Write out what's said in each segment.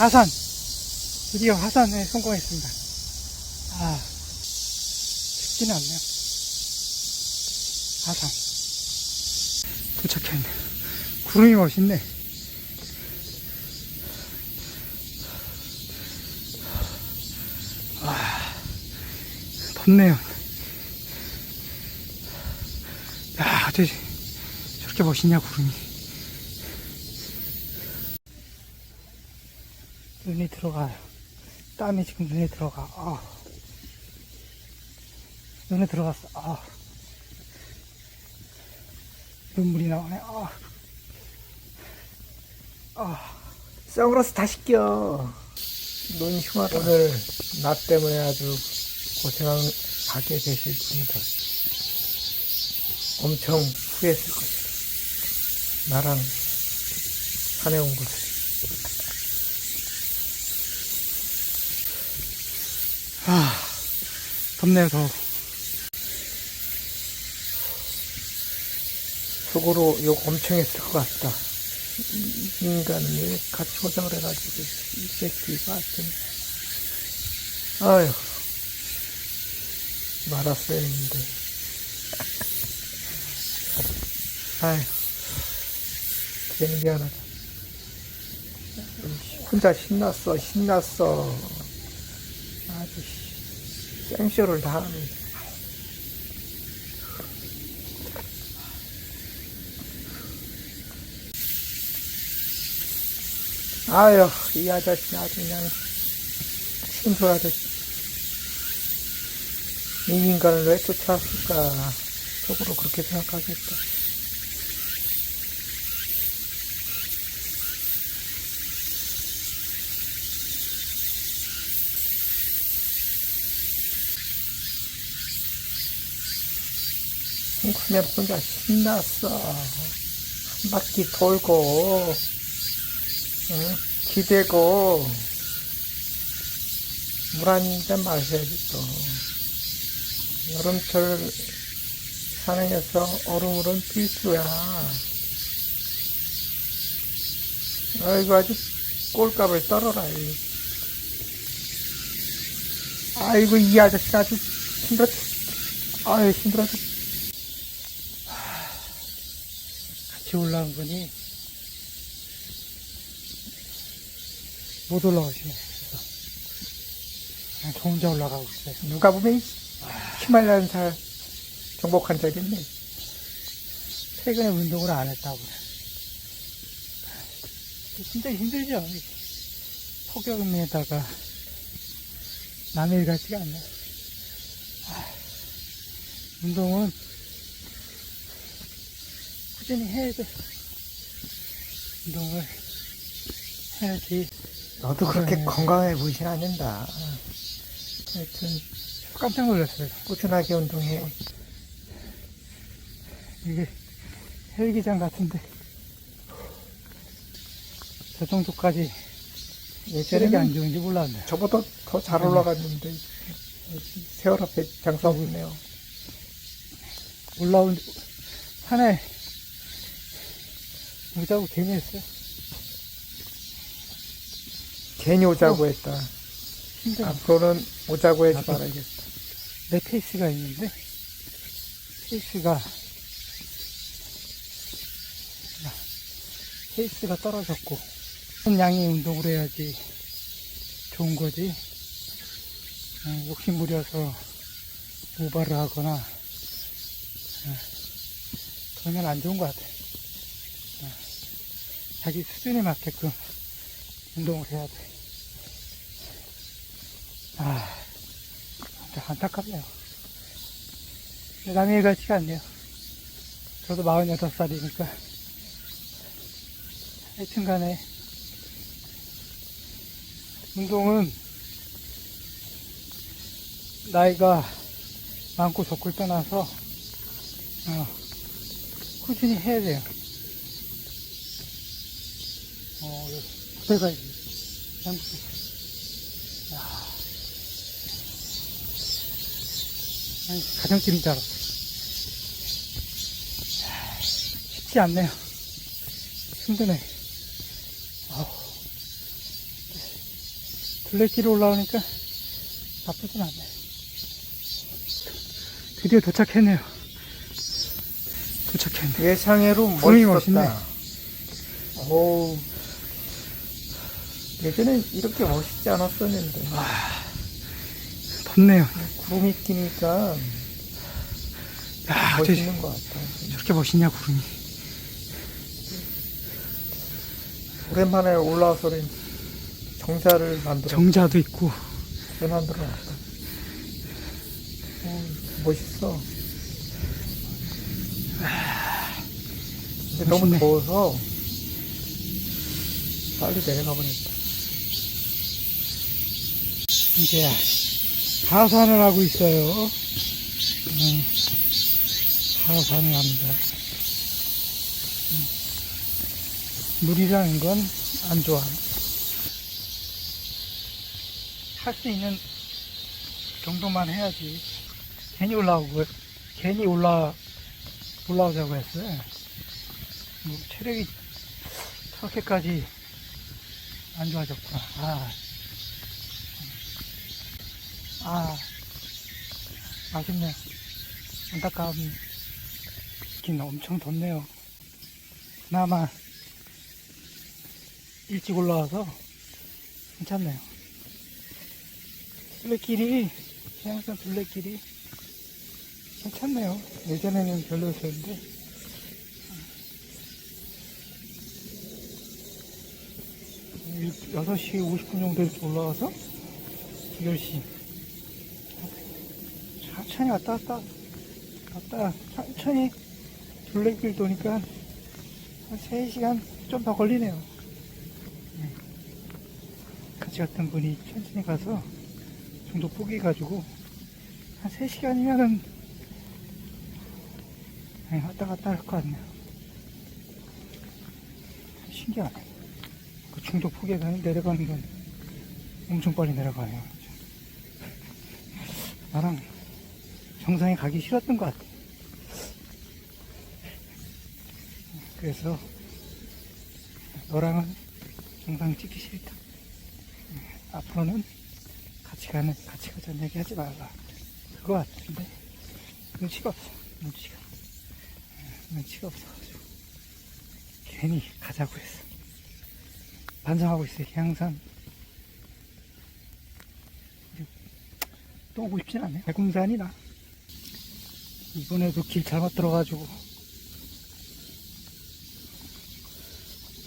하산. 드디어 하산에 성공했습니다. 아, 쉽지는 않네요. 하산. 도착했네. 구름이 멋있네. 아, 덥네요. 야, 어떻게 저렇게 멋있냐, 구름이. 눈이 들어가요. 땀이 지금 눈에 들어가. 아. 눈에 들어갔어. 아. 눈물이 나오네. 아. 아. 선글라스 다시 껴. 눈 흉하다. 오늘 나 때문에 아주 고생하게 되실 분들 엄청 후회했을 것이다. 나랑 산에 온 것을. 아. 덥네요, 더워. 속으로 욕 엄청 했을 것 같다. 이 인간은 왜 같이 고생을 해가지고, 이 새끼가 하여튼. 아휴. 말았어야 했는데. 아휴. 괜히 미안하다. 혼자 신났어, 신났어. 생쇼를 다 하네. 아유, 이 아저씨 아주 그냥 신수 아저씨. 이 인간을 왜 쫓아왔을까? 속으로 그렇게 생각하겠다. 그냥 혼자 신났어. 한 바퀴 돌고, 응? 기대고, 물 한 잔 마셔야지 또. 여름철 산행에서 얼음물은 필수야. 아이고, 아주 꼴값을 떨어라. 이. 아이고, 이 아저씨 아주 힘들어. 아유, 힘들어. 같이 올라온 분이 못. 그래서 그냥 저 혼자 올라가고 있어요. 누가 보면 이 히말라야 살 정복한 있네. 최근에 운동을 안 했다고 그래. 진짜 힘들죠. 폭염에다가 남의 일 같지가 않네. 아, 운동은 꾸준히 해야 돼. 운동을 해야지. 너도 그렇게 그래. 건강해 보이진 않는다. 하여튼 깜짝 놀랐어요. 꾸준하게 운동해. 이게 헬기장 같은데 저 정도까지 체력이 안 좋은지 몰랐네. 저보다 더 잘 올라갔는데 세월 앞에 장사하고 있네요. 올라온 산에 오자고 괜히 했어요. 괜히 오자고 했다. 힘들어. 앞으로는 오자고 하지 나도. 말아야겠다. 내 페이스가 있는데 페이스가 페이스가 떨어졌고 큰 양의 운동을 해야지 좋은 거지 어, 욕심 부려서 오바를 하거나 어, 그러면 안 좋은 것 같아 어, 자기 수준에 맞게끔 운동을 해야 돼. 아, 진짜 안타깝네요. 남의 일 같지가 않네요. 저도 46살이니까. 하여튼 간에 운동은 나이가 많고 적고를 떠나서 어, 꾸준히 해야 돼요. 어, 배가 있네. 야. 아니, 가정집인 줄 알았어. 쉽지 않네요. 힘드네. 아우. 둘레길 올라오니까 나쁘진 않네. 드디어 도착했네요. 도착했네. 예상외로 구름이 멋있었다. 오, 예전엔 이렇게 멋있지 않았었는데 덥네요. 구름이 끼니까 야, 멋있는 것 같아. 저렇게 멋있냐, 구름이. 오랜만에 올라와서는 정자를 만들어 정자도 있고, 잘 만들어 놨다. 오, 멋있어. 근데 너무 멋있네. 더워서 빨리 내려가 버렸다. 이제 하산을 하고 있어요. 음, 하산을 합니다. 음, 물이라는 건 안 좋아. 할 수 있는 정도만 해야지. 괜히 올라오고, 괜히 올라, 올라오자고 했어요. 뭐 체력이 저렇게까지 안 좋아졌구나. 아. 아, 아쉽네요. 안타까운. 긴 엄청 덥네요. 그나마 일찍 올라와서 괜찮네요. 둘레길이, 해양산 둘레길이 괜찮네요. 예전에는 별로였었는데. 6시 50분 정도 이렇게 올라와서 10시 천천히 왔다 갔다. 갔다. 천천히 둘레길 도니까 한 3시간 좀 더 걸리네요. 네. 같이 갔던 분이 천천히 가서 정도 포기해가지고 한 3시간이면은 네, 왔다 갔다 할 것 같네요. 신기하네. 그 중도 포기해가는 내려가는 건 엄청 빨리 내려가요. 나랑 정상에 가기 싫었던 것 같아. 그래서 너랑은 정상 찍기 싫다. 앞으로는 같이 가는 같이 가자는 얘기 하지 말라. 그거 같은데 눈치가 없어. 눈치가 눈치가 없어가지고 괜히 가자고 했어. 반성하고 있어요. 항상 또 오고 싶진 않네. 백운산이 나. 이번에도 길 잘못 들어가지고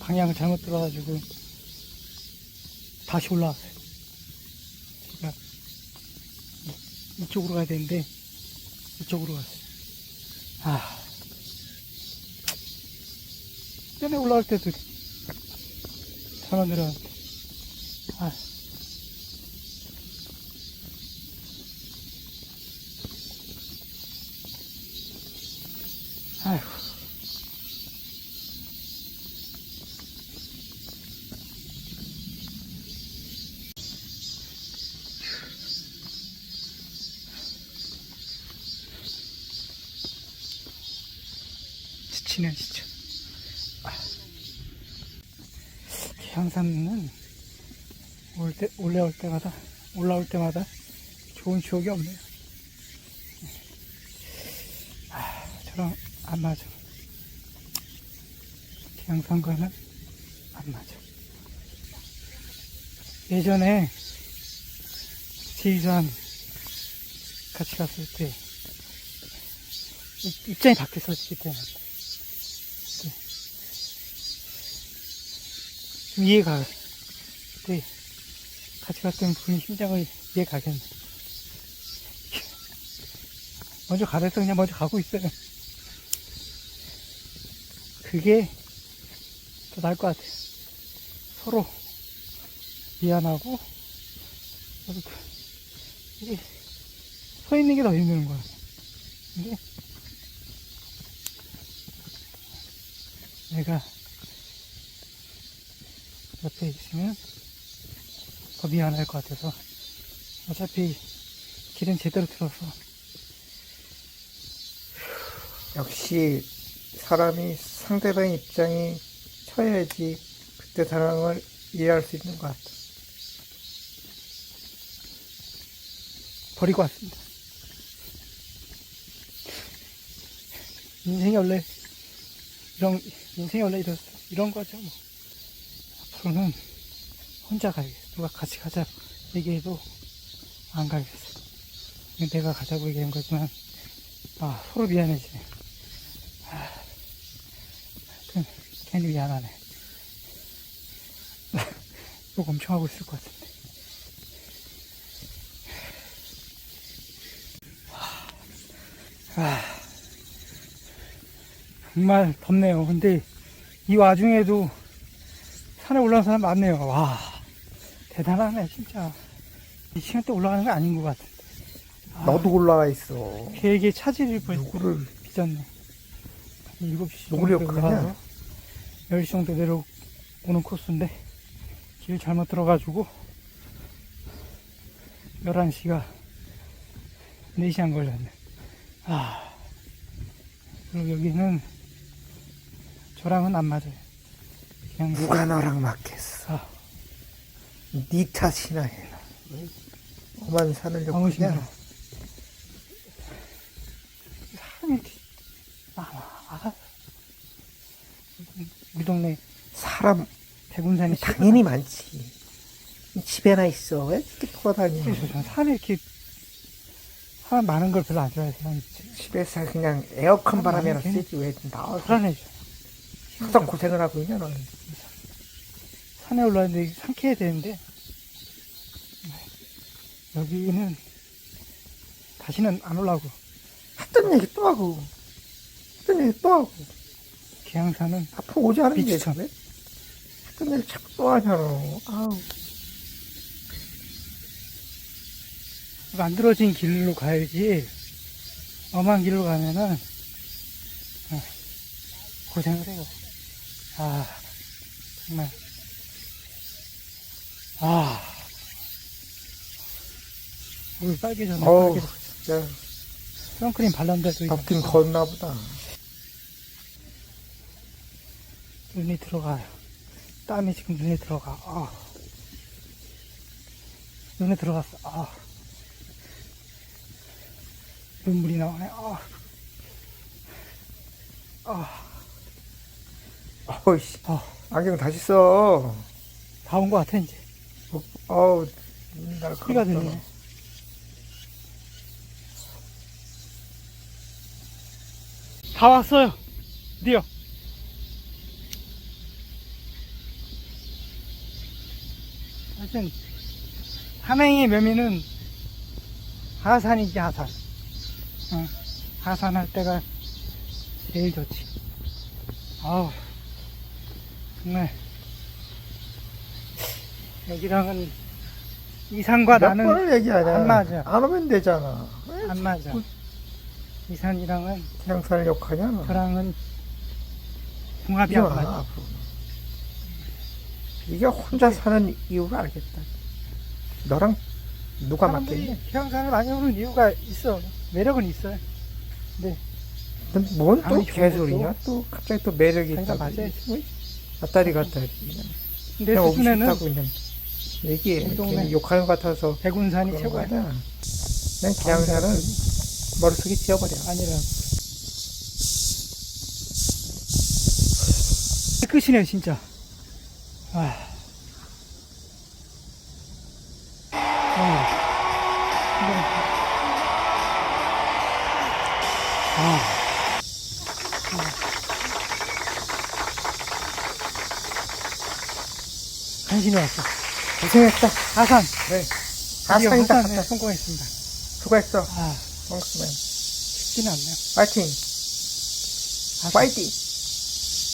방향을 잘못 들어가지고 다시 올라왔어요. 이- 이쪽으로 가야 되는데 이쪽으로 갔어요. 아. 전에 올라갈 때도 내려왔는데 아. 진짜. 아. 계양산은 올 때, 올라올 때마다, 올라올 때마다 좋은 추억이 없네요. 아, 저랑 안 맞아. 계양산과는 안 맞아. 예전에 지리산 같이 갔을 때 입- 입장이 바뀌었었기 때문에 좀 이해가. 그때 같이 갔던 분의 심장을 이해가겠네 먼저 가래서 그냥 먼저 가고 있어요. 그게 더 나을 것 같아요. 서로 미안하고 이게 서 있는 게 더 힘든 거야. 근데 내가 옆에 있으면 더 미안할 것 같아서 어차피 길은 제대로 들어서 역시 사람이 상대방 입장이 처해야지 그때 상황을 이해할 수 있는 것 같아. 버리고 왔습니다. 인생이 원래 이런 인생이 원래 이런 이런 거죠. 뭐. 앞으로는 혼자 가야겠어. 누가 같이 가자 얘기해도 안 가야겠어. 이건 내가 가자고 얘기한 거지만 아 서로 미안해지네. 아, 하여튼 괜히 미안하네. 욕 엄청 하고 있을 것 같은데. 아, 정말 덥네요. 근데 이 와중에도 산에 올라온 사람 많네요. 와, 대단하네, 진짜. 이 시간 때 올라가는 거 아닌 것 같은데. 아, 너도 올라가 있어. 계획에 차질을 벌써 누구를 빚었네. 7시 누구를 정도? 올라가서 10시 정도 내려오는 코스인데 길 잘못 들어가지고 11시가 4시 안 걸렸네. 아, 그리고 여기는 저랑은 안 맞아요. 그냥 누가 너랑 맞겠어? 아, 네 탓이나 해라. 오만. 욕하냐? 사람이 이렇게 많아. 아, 우리 동네 사람 대군산이 당연히 많지. 집에나 있어. 왜 이렇게? 그래서 저는 산에 이렇게 사람 많은 걸 별로 안 좋아해서 난 집에서 그냥 에어컨 바람이나 쓰지 왜 나와서 불안해져. 항상 고생을 하고 있냐 너는. 산에 올라왔는데 상쾌해야 되는데 여기는 다시는 안 올라오고 했던 얘기 또 하고 했던 얘기 또 하고 계양산은 앞으로 오지 않은 게. 왜? 했던 얘기 자꾸 또 하냐 너. 아우 만들어진 길로 가야지 엄한 길로 가면은 어, 고생을 해요. 아 정말 아 얼굴 빨개졌네 어우 빨개져. 진짜 선크림 발랐는데도 이거 덥긴 덥나 보다. 눈이 들어가요. 땀이 지금 눈에 들어가. 아. 눈에 들어갔어. 아. 눈물이 나오네. 아. 아. 어이씨 아. 안경 다시 써. 다 온 것 같아, 이제. 어우 날 소리가 들리네. 다 왔어요. 드디어. 하여튼, 산행의 묘미는 하산이지, 하산. 어, 하산할 때가 제일 좋지. 아우, 정말. 여기랑은 이산과 몇 나는 번을 얘기하냐. 안 맞아. 안 오면 되잖아. 왜 안 맞아. 이산이랑은 태양산을 욕하냐 너. 저랑은 궁합이 안 와, 맞아. 앞으로. 이게 혼자 사는 이유를 알겠다. 너랑 누가 맞겠냐? 사람들이 태양산을 많이 오는 이유가 있어. 매력은 있어요. 뭔 또 아니, 개소리냐? 또 갑자기 또 매력이 자기가 있다고. 맞아야지. 왔다리 갔다리. 그냥 근데 그냥 오고 수준에는 그냥 얘기해. 괜히 욕하는 것 같아서 그런 최고야. 그냥 태양산은 머릿속에 지워버려. 아니라. 끝이네, 진짜. 아. 아. 아. 간신히 왔어. 고생했다. 하산. 그래. 드디어 하산이다. 하산에 하산. 성공했습니다. 수고했어. 아, 엉크맨. 쉽지는 않네요. 파이팅. 파이팅.